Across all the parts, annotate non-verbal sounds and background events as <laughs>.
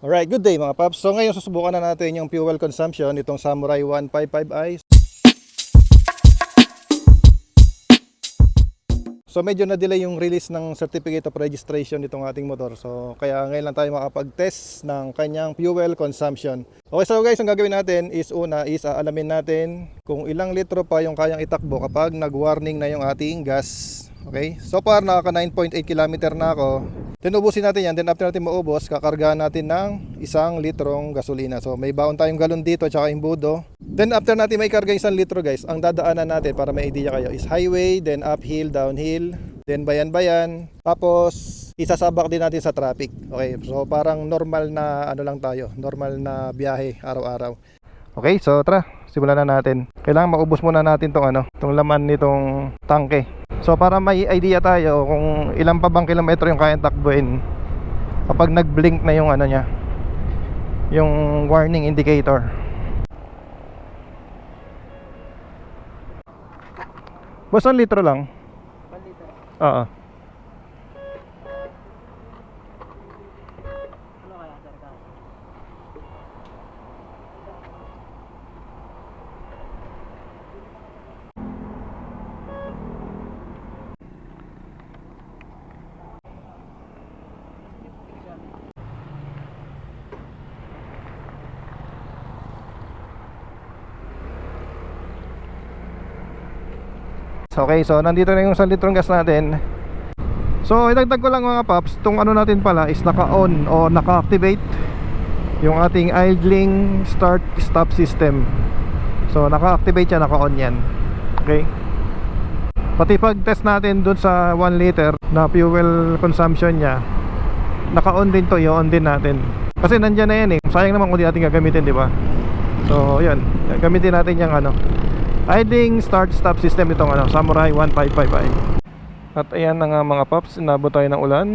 Alright, good day mga paps. So ngayon susubukan na natin yung fuel consumption nitong Samurai 155i. So medyo na-delay yung release ng certificate of registration nitong ating motor. So kaya ngayon lang tayo makapag-test ng kanyang fuel consumption. Okay, so guys, ang gagawin natin is una is aalamin natin kung ilang litro pa yung kayang itakbo kapag nag-warning na yung ating gas. Okay? So far nakaka 9.8 km na ako. Then ubusin natin yan. Then after natin maubos, kakargahan natin ng isang litrong gasolina. So may baon tayong galon dito at saka imbudo. Then after natin may karga isang litro guys, ang dadaanan natin para may idea kayo is highway, then uphill, downhill, then bayan-bayan. Tapos isasabak din natin sa traffic. Okay, so parang normal na ano lang tayo, normal na biyahe araw-araw. Okay, so tara, simulan na natin. Kailangan maubos muna natin tong ano, tong laman nitong tangke. So para may idea tayo kung ilan pa bang kilometro yung kayang takbuhin kapag nag-blink na yung ano niya, yung warning indicator. Basta litro lang. Oo. Okay, so nandito na yung 1 litrong gas natin. So, idagdag ko lang mga paps, tong ano natin pala is naka-on o naka-activate yung ating idling start stop system. So, naka-activate yan, naka-on yan. Okay? Pati pag test natin dun sa 1 liter na fuel consumption niya, naka-on din to, i-on din natin. Kasi nandyan na yan eh. Sayang naman kung di natin gagamitin, di ba? So, yun. Gamitin natin yung ano, idling start stop system itong ano, Samurai 155i. At ayan na nga mga paps, inabot tayo ng ulan.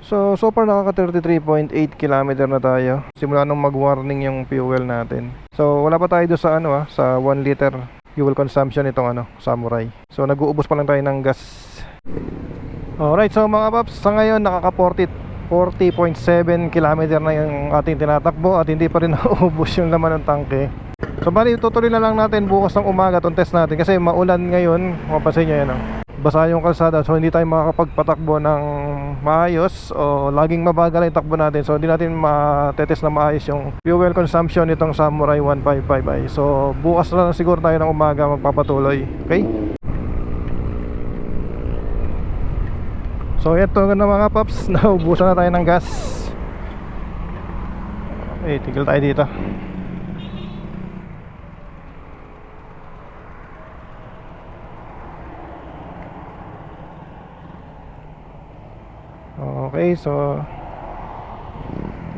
So, so far nakaka 33.8 km na tayo. Simula nung mag-warning yung fuel natin. So, wala pa tayo doon sa ano ah, sa 1 liter fuel consumption itong ano, Samurai. So, nag-uubos pa lang tayo ng gas. Alright, so mga paps, sa ngayon nakaka 40 40.7 km na yung ating tinatakbo at hindi pa rin <laughs> naubos yung laman ng tangke. So bali tutuloy na lang natin bukas ng umaga itong test natin kasi maulan ngayon, mapapansin nyo yan oh. Basa yung kalsada so hindi tayo makakapagpatakbo ng maayos o laging mabagal yung takbo natin so hindi natin matetest na maayos yung fuel consumption nitong Samurai 155i. So bukas na lang siguro tayo ng umaga magpapatuloy. Okay? So ito na mga paps, <laughs> naubusan na tayo ng gas. Eh, tigil tayo dito. Okay, so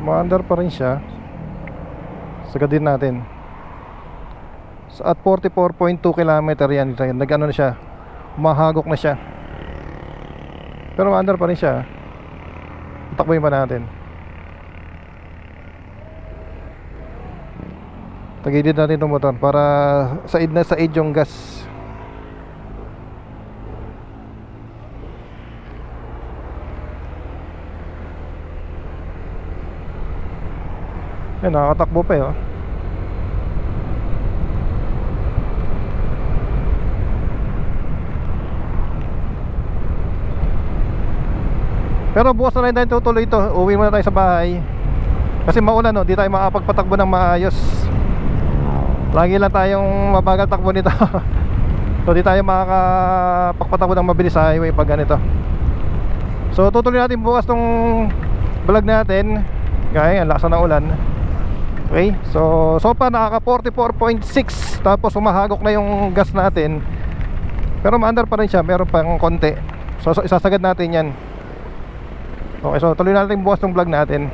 maandar pa rin siya. Sagadin natin. So, at 44.2 km yan, nag-ano na siya, mahagok na siya. Pero under pa rin siya. Takboyin pa natin. Tagilid natin itong motor para said na said yung gas. Eh, nakakatakbo pa eh. Oh. Pero bukas na rin tayo tutuloy ito. Uwi muna tayo sa bahay. Kasi maulan no, di tayo makapagpatakbo ng maayos. Lagi lang tayong mabagal takbo nito. <laughs> So di tayo makakapagpatakbo ng mabilis sa highway pag ganito. So tutuloy natin bukas tong vlog natin. Gaya ang lakas na ulan. Okay, so so pa nakaka 44.6 Tapos umahagok na yung gas natin. Pero maandar pa rin siya, meron pang konti. So, so isasagad natin yan Okay, so tuloy natin bukas ng vlog natin.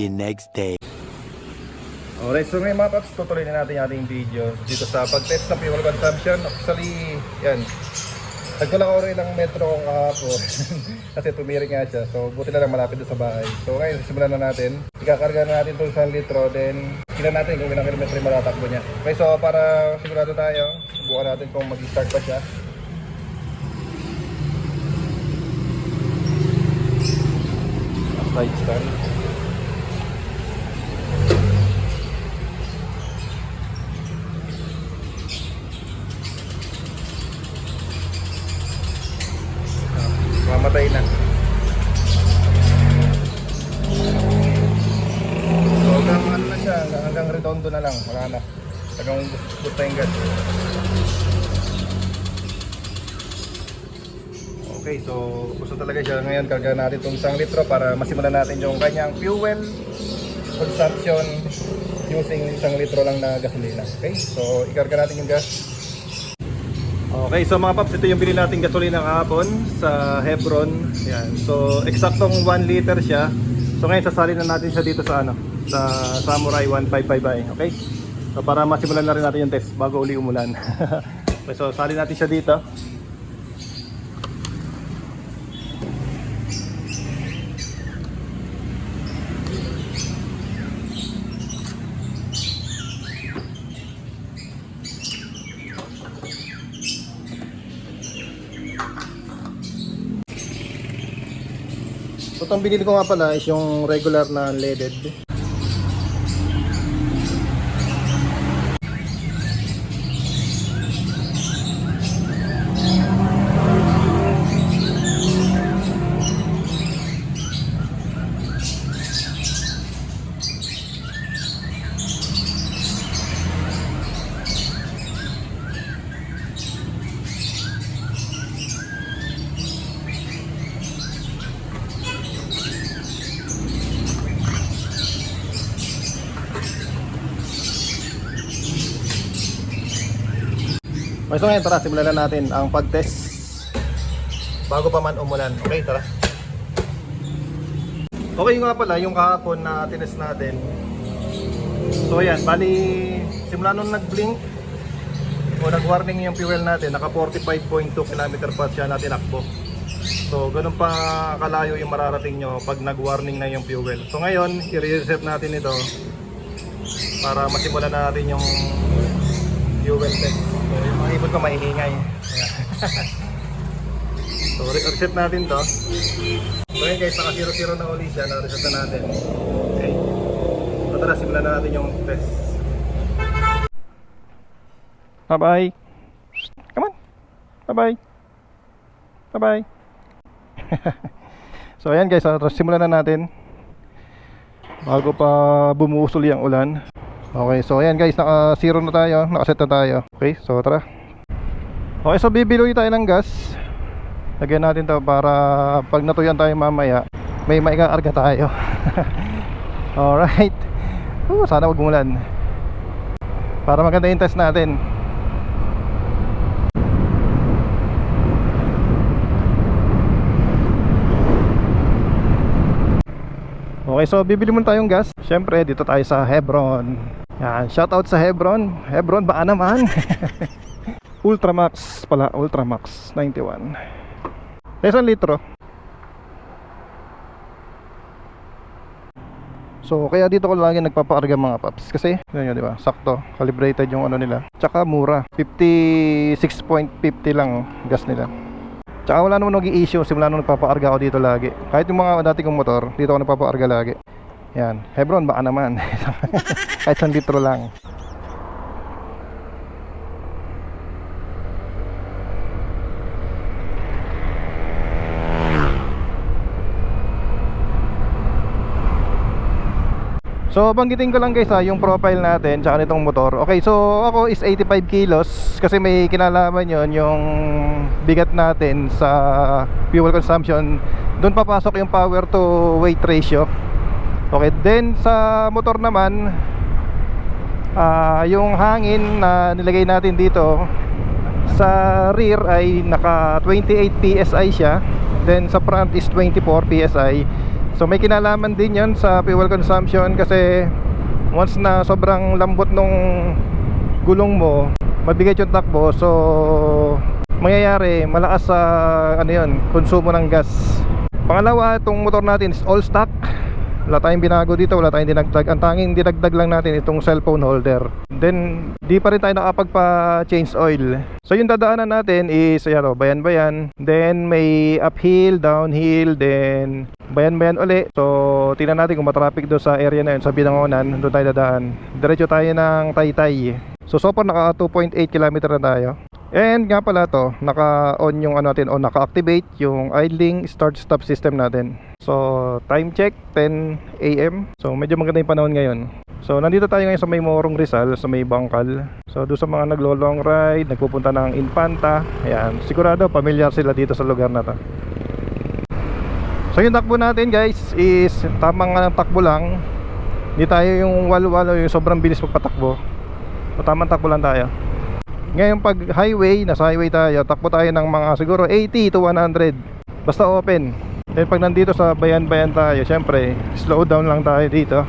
the next day. Alright, so ngayon mga paps, tutuloy na natin yung ating video dito sa pag-test ng fuel consumption. Actually, yan. Nagkulang ako rin ng metro kong kahapon <laughs> kasi tumirik nga siya. So, buti na lang malapit doon sa bahay. So, ngayon, simulan na natin. Ikakarga na natin itong 1 litro, then tingnan natin kung ilang kilometro yung matatakbo niya. Okay, so para sigurado tayo, subukan natin kung mag-start pa siya. Side stand. Ah, Mamatay. So hanggang ano na siya, hanggang, redondo na lang, wala na. Hanggang basta yung gas. Okay, so gusto talaga siya ngayon karga natin itong isang litro para masimulan natin yung kanyang fuel consumption using isang litro lang na gasolina. Okay, so ikarga natin yung gas. Okay, so mga paps, ito yung binili nating gasolina kahapon sa Hebron. Yan. So, eksaktong 1 liter siya. So, ngayon sasalin na natin siya dito sa ano, sa Samurai 155i. Okay? So, para masimulan na rin natin yung test bago uli umulan. <laughs> okay, so, salin natin siya dito. Binili ko nga pala is yung regular na leaded. So ngayon tara, simulan na natin ang pag-test bago pa man umulan. Okay, tara. Okay nga pala, yung kahapon na tinest natin. So ayan, bali simula nung nag-blink o nag-warning yung fuel natin, naka 45.2 km per siya natin akbo. So ganun pa kalayo yung mararating nyo pag nag-warning na yung fuel. So ngayon, i-reset natin ito para masimulan na natin yung fuel test. Yung mga ibon ko. Ayan. <laughs> so, re- reset natin to. So, yun guys, naka 0-0 na uli siya. Na-reset na natin. Okay. So, tara, simulan na natin yung test. Bye-bye. Come on. Bye-bye. Bye-bye. <laughs> so, ayan guys, ah, simulan na natin. Bago pa bumuusol yung ulan. Okay, so ayan guys, naka zero na tayo, nakaset na tayo. Okay, so tara. Okay, so bibili tayo ng gas. Lagyan natin to para pag natuyan tayo mamaya, may maikarga tayo. <laughs> Alright. Uh, sana wag umulan. Para maganda yung test natin. Okay, so bibili muna tayong gas. Siyempre, dito tayo sa Hebron. Yan, shout out sa Hebron. Hebron, baka naman. <laughs> Ultramax pala, Ultramax 91. Isang litro. So, kaya dito ko lagi nagpapaarga mga paps kasi, yun yun, di ba? Sakto, calibrated yung ano nila. Tsaka mura, 56.50 lang gas nila. Tsaka wala naman naging issue simula nung nagpapaarga ako dito lagi. Kahit yung mga dati kong motor, dito ako nagpapaarga lagi. Yan. Hebron, baka naman. <laughs> Kahit 1 litro lang. So banggitin ko lang guys ha, yung profile natin tsaka nitong motor. Okay so ako is 85 kilos Kasi may kinalaman yon yung bigat natin sa fuel consumption. Doon papasok yung power to weight ratio. Okay then sa motor naman ah Yung hangin na nilagay natin dito Sa rear ay naka 28 PSI siya. Then sa front is 24 PSI So may kinalaman din yon sa fuel consumption kasi once na sobrang lambot nung gulong mo, mabigat yung takbo. So mangyayari malakas sa ano yon, konsumo ng gas. Pangalawa, itong motor natin is all stock. Wala tayong binago dito, wala tayong dinagdag. Ang tanging dinagdag lang natin itong cellphone holder. Then, di pa rin tayo nakapagpa-change oil. So, yung dadaanan natin is, ayan o, bayan-bayan. Then, may uphill, downhill, then bayan-bayan uli. So, tingnan natin kung matraffic doon sa area na yun, sa Binangonan. Doon tayo dadaan. Diretso tayo ng Taytay. So, so far, naka 2.8 km na tayo. And nga pala to, naka-on yung ano natin, o naka-activate yung idling start-stop system natin. So, time check, 10 a.m. So, medyo maganda yung panahon ngayon. So, nandito tayo ngayon sa may Morong Rizal, sa may Bangkal. So, doon sa mga naglo-long ride, nagpupunta ng Infanta. Ayan, sigurado, familiar sila dito sa lugar na to. So, yung takbo natin guys is tamang nga ng takbo lang. Hindi tayo yung walo-walo, yung sobrang bilis magpatakbo. So, tamang takbo lang tayo. Ngayon pag highway, nasa highway tayo, takbo tayo ng mga siguro 80 to 100. Basta open. Then pag nandito sa bayan-bayan tayo, syempre, slow down lang tayo dito.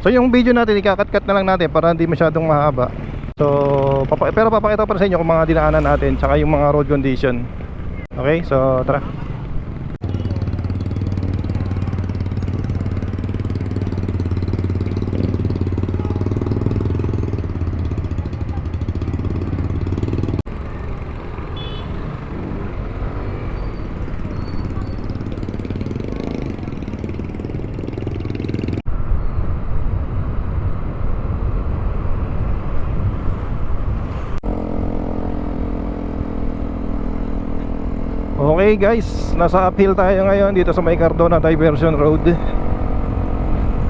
So yung video natin, ikakat-cut na lang natin para hindi masyadong mahaba. So, pero papakita ko pa sa inyo kung mga dinaanan natin tsaka yung mga road condition. Okay, so tara. Okay guys, nasa uphill tayo ngayon dito sa may Cardona Diversion Road.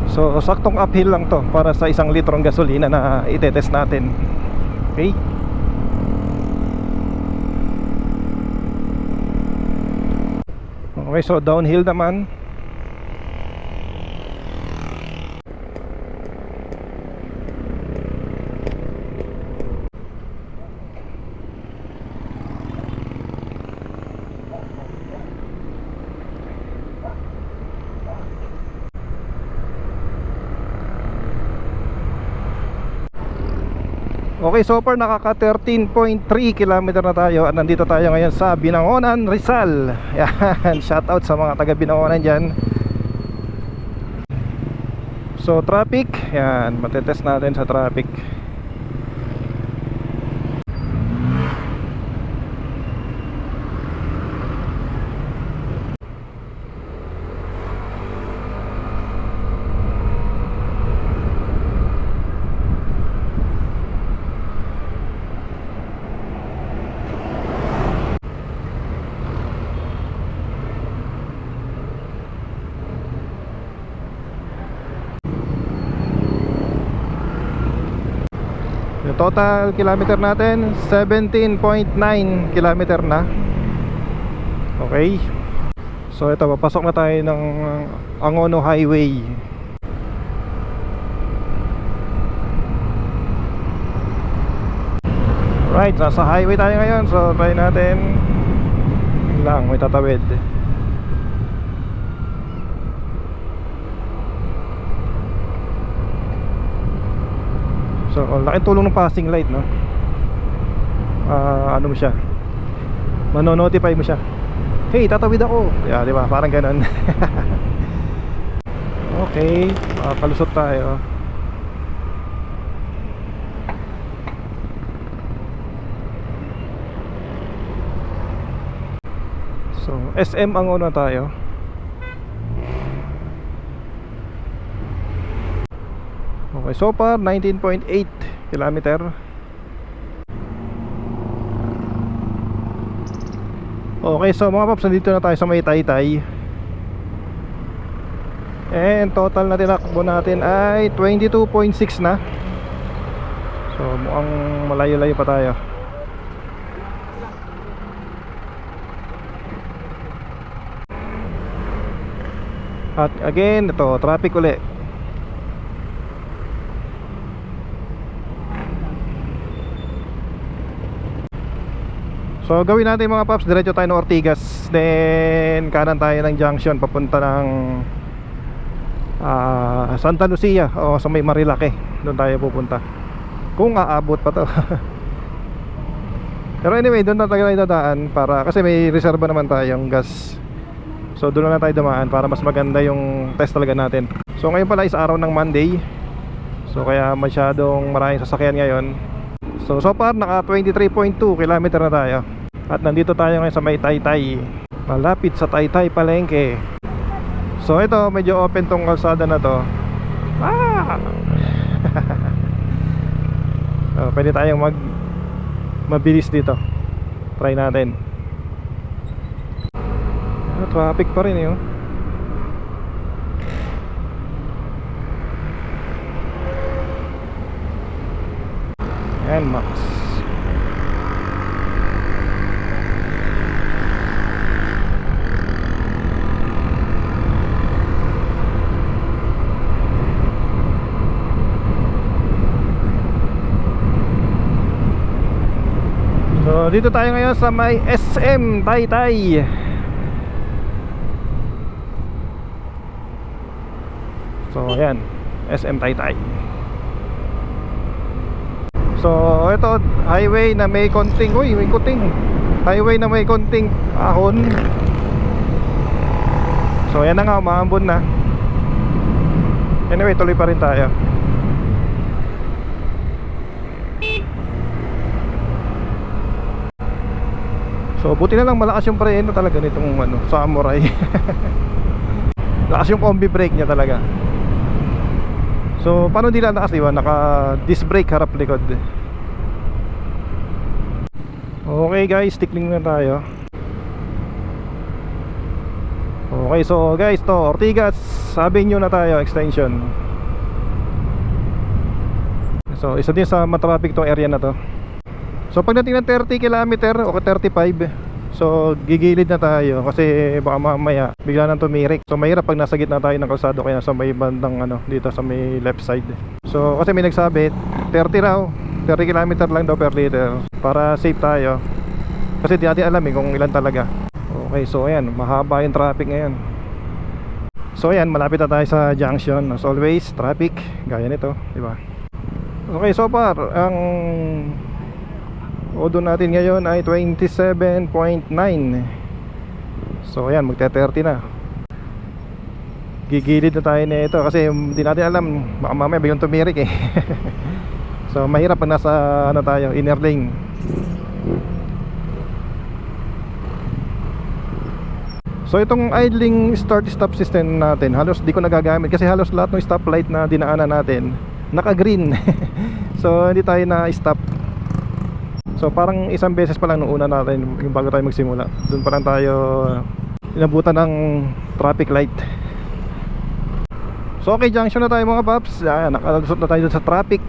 So saktong uphill lang to para sa isang litrong gasolina na itetest natin. Okay? Okay, so downhill naman. Okay, so far nakaka 13.3 km na tayo at nandito tayo ngayon sa Binangonan, Rizal. <laughs> Yan, shout out sa mga taga Binangonan diyan. So traffic, yan, matetest natin sa traffic. Yung total kilometer natin 17.9 kilometer na. Okay. So ito papasok na tayo ng Angono Highway. Right, nasa highway tayo ngayon. So try natin lang may tatawid. So, laking tulong ng passing light, no? Ah, ano mo siya? Mano-notify mo siya. Hey, tatawid ako. Yeah, di ba? Parang ganun. <laughs> okay, makapalusot tayo. So, SM ang una tayo. Okay, so far 19.8 kilometer. Okay, so mga paps, nandito na tayo sa may Taytay. And total na tinakbo natin ay 22.6 na. So mukhang malayo-layo pa tayo. At again, ito, traffic uli. So gawin natin mga paps, diretso tayo ng Ortigas. Then kanan tayo ng junction papunta ng ah, Santa Lucia o sa may Marilake. Doon tayo pupunta. Kung aabot pa to. <laughs> Pero anyway, doon na tayo dadaan para Kasi may reserva naman tayong gas. So doon na tayo dumaan para mas maganda yung test talaga natin. So ngayon pala is araw ng Monday. So kaya masyadong maraming sasakyan ngayon. So so far naka 23.2 km na tayo At nandito tayo ngayon sa may Taytay Malapit sa Taytay Palengke. So ito, medyo open tong kalsada na to. Ah! <laughs> so, pwede tayong mag mabilis dito. Try natin. Ah, traffic pa rin eh. oh. Max. So, dito tayo ngayon sa may SM Taytay. So, ayan. SM Taytay. So, ito highway na may konting, uy, may konting. Highway na may konting ahon. So, ayan na nga, umaambon na. Anyway, tuloy pa rin tayo. So, buti na lang malakas yung preno talaga nitong ano, samurai. <laughs> Lakas yung combi brake niya talaga. So, paano di lalakas, di ba? Naka disc brake harap likod. Okay guys, tickling na tayo. Okay, so guys, to Ortigas Avenue na tayo, extension. So, isa din sa matraffic tong area na to. So, pagdating ng 30 km o 35, so gigilid na tayo kasi baka mamaya bigla nang tumirik. So, mahirap pag nasa gitna tayo ng kalsado kaya sa may bandang ano, dito sa may left side. So, kasi may nagsabi, 30 raw, 30 km lang daw per liter para safe tayo. Kasi di natin alam eh kung ilan talaga. Okay, so ayan, mahaba yung traffic ngayon. So ayan, malapit na tayo sa junction. As always, traffic, gaya nito, di ba? Okay, so far, ang odo natin ngayon ay 27.9. So ayan, magte-30 na. Gigilid na tayo nito kasi hindi natin alam, baka mamaya biglang tumirik eh. <laughs> so mahirap pag nasa ano tayo, inner lane. So itong idling start stop system natin halos di ko nagagamit kasi halos lahat ng stoplight na dinaanan natin naka-green. <laughs> so hindi tayo na stop. So parang isang beses pa lang nung una natin yung bago tayo magsimula. Doon pa lang tayo inabutan ng traffic light. So okay, junction na tayo mga paps. Ah, nakalusot na tayo sa traffic.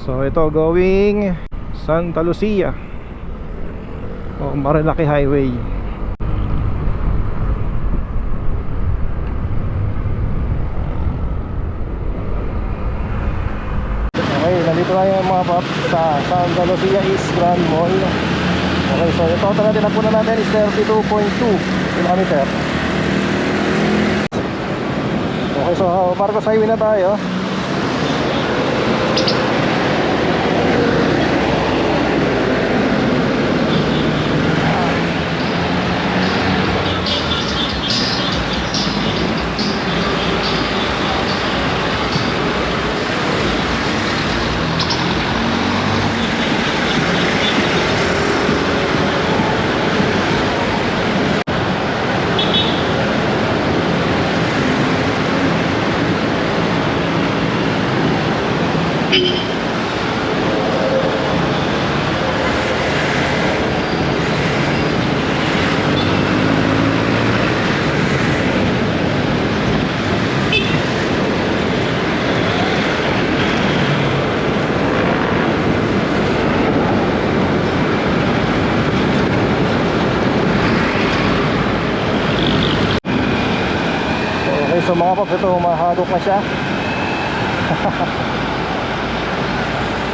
So ito going Santa Lucia. O Marilaki Highway. Okay, nandito tayo mga paps sa Santa Lucia East Grand Mall. Okay, so yung total na puno natin is 32.2 km. Okay, so Marcos Highway na tayo. Okay, so mga paps, ito mahagok na siya. <laughs>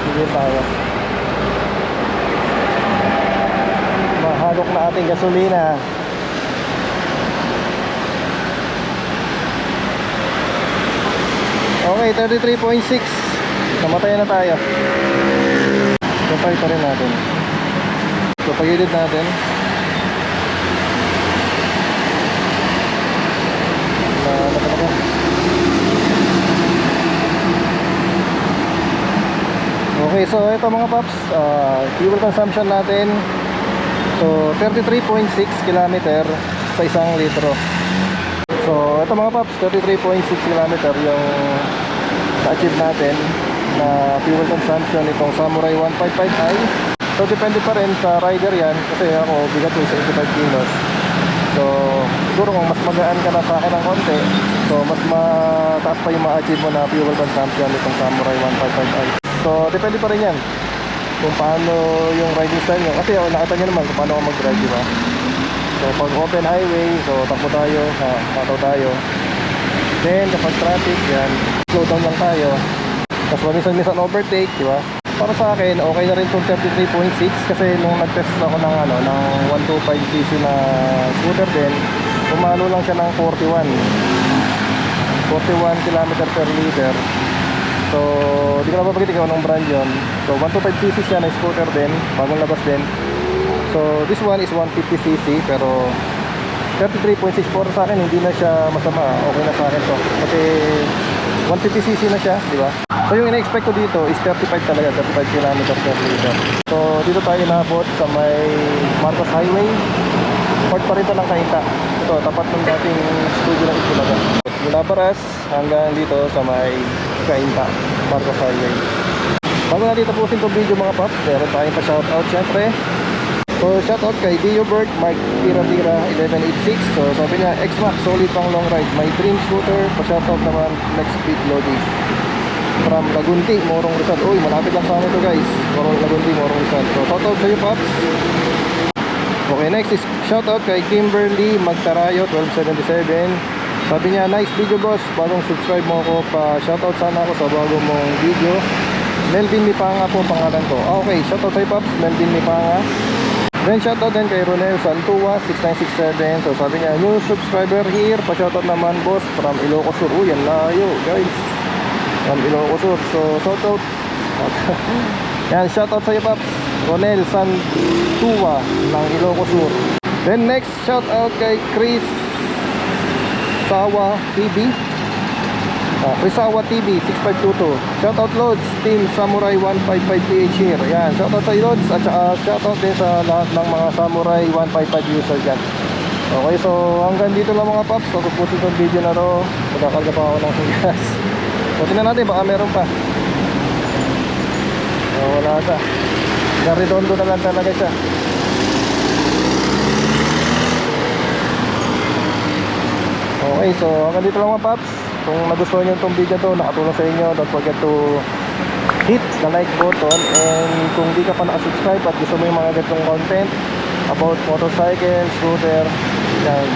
Sige tayo. Mahagok na ating gasolina. Okay, 33.6. Namatay na tayo. Kapay pa rin natin. So, pagilid natin. Na, ano pa ba? Okay, so ito mga paps, ah, fuel consumption natin. So 33.6 kilometer sa isang litro. So, ito mga paps, 33.6 km yung na-achieve natin na fuel consumption itong Samurai 155i. So, depende pa rin sa rider yan kasi ako bigat ko 75 kilos. So, siguro kung mas magaan ka na sa akin ng konti, so mas mataas pa yung ma-achieve mo na fuel consumption itong Samurai 155i. So, depende pa rin yan kung paano yung riding style nyo. Kasi oh, nakita nyo naman kung paano ako mag-drive, di ba? So, pag open highway, so takbo tayo, ha, mataw tayo. Then, kapag traffic, yan, slow down lang tayo. Tapos minsan-minsan overtake, di ba? Para sa akin, okay na rin itong 33.6 kasi nung nag-test ako ng, ano, ng 125cc na scooter din, pumalo lang siya ng 41. 41 km per liter. So, di ko na papagiti kung anong brand yun. So, 125cc siya na scooter din, bagong labas din. So, this one is 150cc pero 33.6 para sa akin hindi na siya masama. Okay na sa akin to. Kasi 150cc na siya, di ba? So, yung ina-expect ko dito is 35 talaga, 35 km per liter. So, dito tayo inabot sa may Marcos Highway. Port pa rin ng Kainta. Ito, tapat ng dating studio ng Itbulaga. Mula Baras hanggang dito sa may Kainta, Marcos Highway. Bago natin tapusin itong video mga paps, meron tayong pa-shoutout syempre. So shoutout kay Dio Bert, Mike Tira Tira 1186. So sabi niya, X-Max, solid pang long ride. My dream scooter, pa-shoutout naman next speed Lodi. From Lagunti, Morong Rizal. Uy, malapit lang sa amin ito guys. Morong Lagunti, Morong Rizal. So shoutout sa iyo Paps. Okay, next is shoutout kay Kimberly Magtarayo 1277. Sabi niya, nice video boss. Bagong subscribe mo ako pa shoutout sana ako sa bago mong video. Melvin Mipanga po ang pangalan ko. Ah, okay, shoutout sa'yo Paps, Melvin Mipanga. Then shoutout din kay Ronel Santua 6967. So sabi niya, new subscriber here. Pa-shoutout naman boss from Ilocos Sur. Uy, yan layo guys. From Ilocos Sur. So shoutout. <laughs> yan, shoutout sa'yo Paps. Ronel Santua ng Ilocos Sur. Then next, shoutout kay Chris Sawa TV. Ah, Risawa TV 6522. Shoutout Lods, Team Samurai 155PH here. Yan, shoutout sa Lods at saka shoutout din sa lahat ng mga Samurai 155 users dyan. Okay, so hanggang dito lang mga paps. So, pupusin itong video na to. Magkakalga pa ako ng gas. So, tingnan natin, baka meron pa. So, wala ka. Garidondo na lang talaga siya. Okay, so hanggang dito lang mga paps. Kung nagustuhan nyo itong video to, nakatulong sa inyo, don't forget to hit the like button and kung di ka pa nakasubscribe at gusto mo yung mga ganitong content about motorcycle, scooter, yan.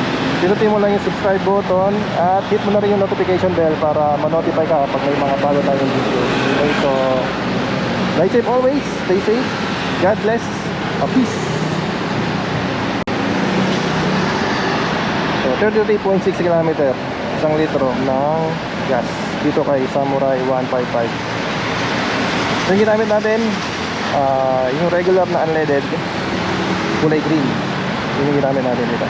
Pinutin mo lang yung subscribe button at hit mo na rin yung notification bell para ma-notify ka kapag may mga bago tayong video. Okay, so ride safe always, stay safe, God bless, peace. 33.6 km, isang litro ng gas dito kay Samurai 155. So yung ginamit natin, ah, yung regular na unleaded, kulay green. Yun yung ginamit natin dito.